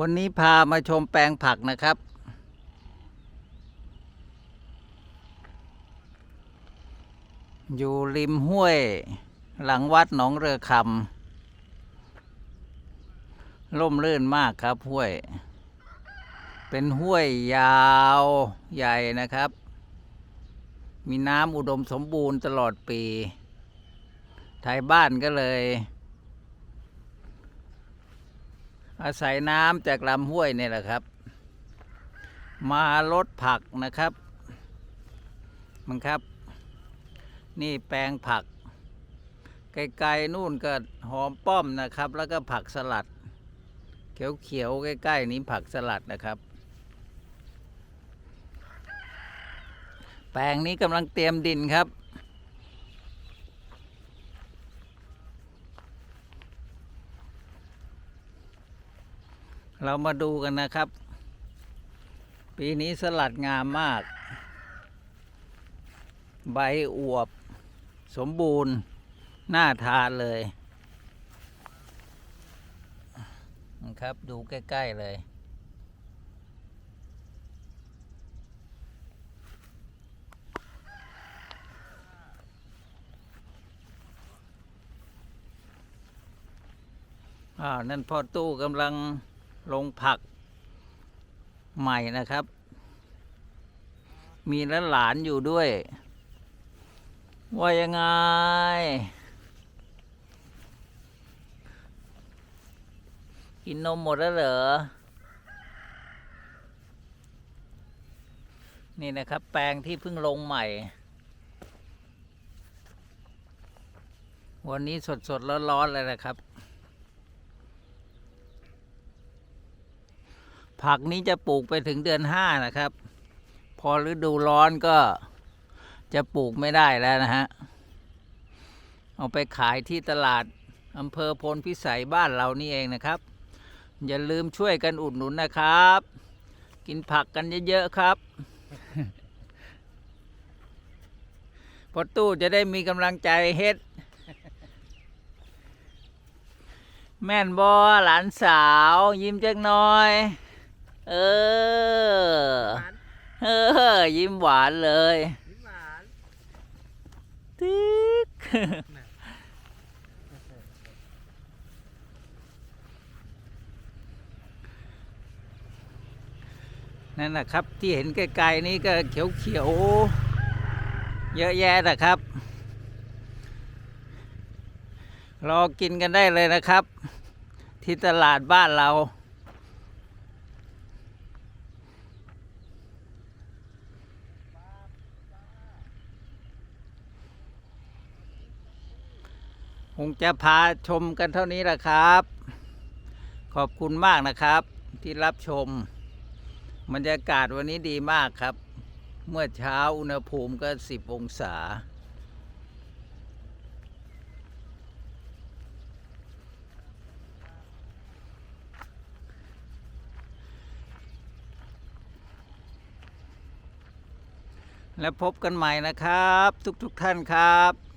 วันนี้พามาชมแปลงผักนะครับ อยู่ริมห้วย หลังวัดหนองเรือคำร่มรื่นมากครับห้วย เป็นห้วยยาวใหญ่นะครับ มีน้ำอุดมสมบูรณ์ตลอดปี ไทยบ้านก็เลย อาศัยน้ำจากลำห้วยนี่แหละครับ มาลดผักนะครับมันครับ นี่แปลงผัก ไกลๆนู่นก็หอมป้อมนะครับ แล้วก็ผักสลัด เขียวๆใกล้ๆนี้ผักสลัดนะครับ แปลงนี้กำลังเตรียมดินครับ เรามาดูกันนะครับ ปีนี้สลัดงามมาก ใบอวบ สมบูรณ์ น่าทานเลยนะครับดูใกล้ ๆ เลย อ่า นั่นพ่อตู้กำลัง ลงผักใหม่นะครับ มีและหลานอยู่ด้วย ว่ายังไง กินนมหมดแล้วเหรอ นี่นะครับ แปลงที่เพิ่งลงใหม่ วันนี้สดๆร้อนๆเลยนะครับ ผักนี้จะปลูกไปถึงเดือนห้านะครับ พอฤดูร้อนก็จะปลูกไม่ได้แล้วนะฮะ เอาไปขายที่ตลาดอำเภอพลพิสัยบ้านเรานี่เองนะครับ อย่าลืมช่วยกันอุดหนุนนะครับ กินผักกันเยอะๆครับพอตู้จะได้มีกำลังใจเฮ็ด แม่นบอหลานสาว ยิ้มจักหน่อย เออหวานเออ ยิ้มหวานเลยยิ้มหวานติ๊กนั่นนะครับที่เห็นไกลๆนี้ก็เขียวๆ เยอะแยะนะครับ รอกินกันได้เลยนะครับ ที่ตลาดบ้านเรา คงจะพาชมกันเท่านี้แหละครับ ขอบคุณมากนะครับ ที่รับชมบรรยากาศวันนี้ดีมากครับ เมื่อเช้าอุณหภูมิก็สิบองศา และพบกันใหม่นะครับ ทุกๆทท่านครับ